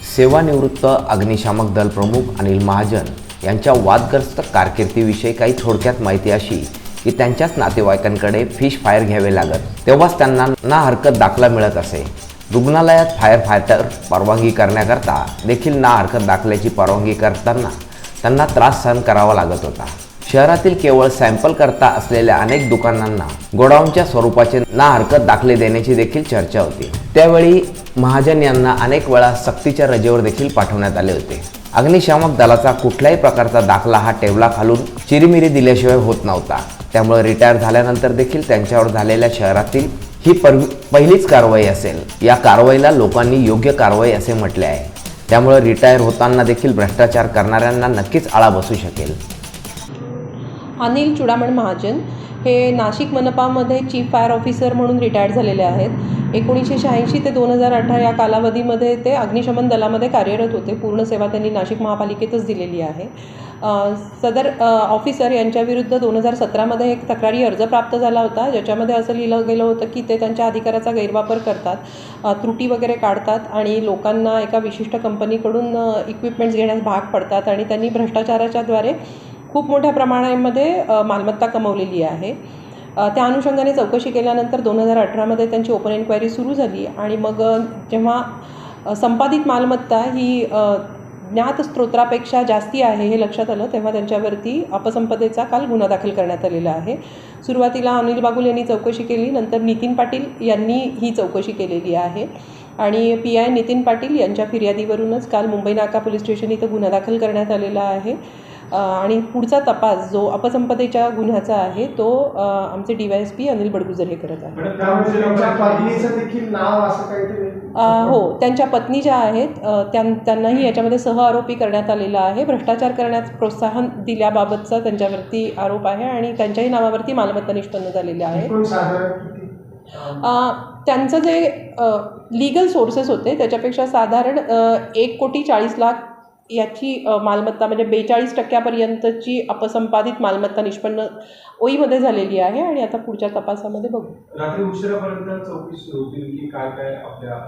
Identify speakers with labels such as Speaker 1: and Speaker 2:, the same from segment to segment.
Speaker 1: सेवानिवृत्त अग्निशामक दल प्रमुख अनिल महाजन यांच्या वादग्रस्त कारकिर्दीविषयी काही थोडक्यात माहिती अशी की त्यांच्याच नातेवाईकांकडे फिश फायर घ्यावे लागत. तेव्हाच त्यांना ना हरकत दाखला मिळत असे. रुग्णालयात फायर फायटर परवानगी करण्याकरता देखील ना हरकत दाखल्याची परवानगी करताना त्यांना त्रास सहन करावा लागत होता. शहरातील केवळ सॅम्पल करता असलेल्या अनेक दुकानांना गोडाऊनच्या स्वरूपाचे ना हरकत दाखले देण्याची देखील चर्चा होती. त्यावेळी महाजन यांना अनेक वेळा सक्तीच्या रजेवर देखील पाठवण्यात आले होते. अग्निशामक दलाचा कुठल्याही प्रकारचा दाखला हा टेबला खालून चिरीमिरी दिल्याशिवाय होत नव्हता. त्यामुळे रिटायर झाल्यानंतर देखील त्यांच्यावर झालेल्या शहरातील ही पर पहिलीच कारवाई असेल. या कारवाईला लोकांनी योग्य कारवाई असे म्हटले आहे. त्यामुळे रिटायर होताना देखील भ्रष्टाचार करणाऱ्यांना नक्कीच आळा बसू शकेल.
Speaker 2: अनिल चुडामण महाजन हे नाशिक मनपामध्ये चीफ फायर ऑफिसर म्हणून रिटायर्ड झालेले आहेत. एकोणीसशे शहाऐंशी ते दोन हजार अठरा या कालावधीमध्ये ते अग्निशमन दलामध्ये कार्यरत होते. पूर्ण सेवा त्यांनी नाशिक महापालिकेतच दिलेली आहे. सदर ऑफिसर यांच्याविरुद्ध दोन हजार सतरामध्ये एक तक्रारी अर्ज प्राप्त झाला होता. ज्याच्यामध्ये असं लिहिलं गेलं होतं की ते त्यांच्या अधिकाराचा गैरवापर करतात त्रुटी वगैरे काढतात आणि लोकांना एका विशिष्ट कंपनीकडून इक्विपमेंट्स घेण्यास भाग पडतात आणि त्यांनी भ्रष्टाचाराच्याद्वारे खूप मोठ्या प्रमाणामध्ये मालमत्ता कमवलेली आहे. त्या अनुषंगाने चौकशी केल्यानंतर दोन हजार अठरामध्ये त्यांची ओपन एन्क्वायरी सुरू झाली आणि मग जेव्हा संपादित मालमत्ता ही ज्ञात स्त्रोत्रापेक्षा जास्ती आहे हे लक्षात आलं तेव्हा त्यांच्यावरती अपसंपदेचा काल गुन्हा दाखल करण्यात आलेला आहे. सुरुवातीला अनिल बागुल यांनी चौकशी केली नंतर नितीन पाटील यांनी ही चौकशी केलेली आहे. आणि पी आय नितीन पाटील यांच्या फिर्यादीवरूनच काल मुंबई नाका पोलीस स्टेशन इथं गुन्हा दाखल करण्यात आलेला आहे. आणि पुढचा तपास जो अपसंपदेच्या गुन्ह्याचा आहे तो आमचे D Y S P Anil Badgujar हे करत आहेत. हो त्यांच्या पत्नी ज्या आहेत त्यांनाही याच्यामध्ये सहआरोपी करण्यात आलेला आहे. भ्रष्टाचार करण्यास प्रोत्साहन दिल्याबाबतचा त्यांच्यावरती आरोप आहे आणि त्यांच्याही नावावरती मालमत्ता निष्पन्न झालेली आहे. त्यांचं जे लिगल सोर्सेस होते त्याच्यापेक्षा साधारण एक कोटी चाळीस लाख याची मालमत्ता म्हणजे बेचाळीस टक्क्यापर्यंतची अपसंपादित मालमत्ता निष्पन्न ओईमध्ये झालेली आहे आणि आता पुढच्या तपासामध्ये बघू.
Speaker 3: रात्री उशिरापर्यंत चौकशी सुरू होती की काय आपल्या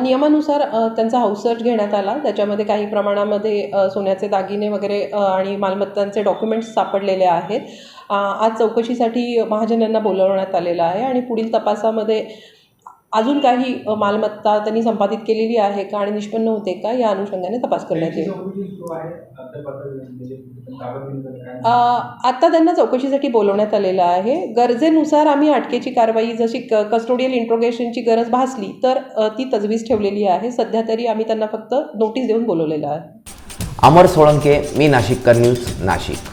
Speaker 2: नियमानुसार त्यांचा हाऊस सर्च घेण्यात आला. त्याच्यामध्ये काही प्रमाणामध्ये सोन्याचे दागिने वगैरे आणि मालमत्तांचे डॉक्युमेंट्स सापडलेले आहेत. आज चौकशीसाठी महाजन यांना बोलवण्यात आलेलं आहे आणि पुढील तपासामध्ये अजून काही मालमत्ता त्यांनी संपादित केलेली आहे का आणि निष्पन्न होते का या अनुषंगाने तपास करण्यात येईल. आत्ता त्यांना चौकशीसाठी बोलवण्यात आलेलं आहे. गरजेनुसार आम्ही अटकेची कारवाई जशी क कस्टोडियल इंट्रोगेशनची गरज भासली तर ती तजवीज ठेवलेली आहे. सध्या तरी आम्ही त्यांना फक्त नोटीस देऊन बोलवलेलं आहे.
Speaker 1: अमर सोळंके मी नाशिककर न्यूज नाशिक.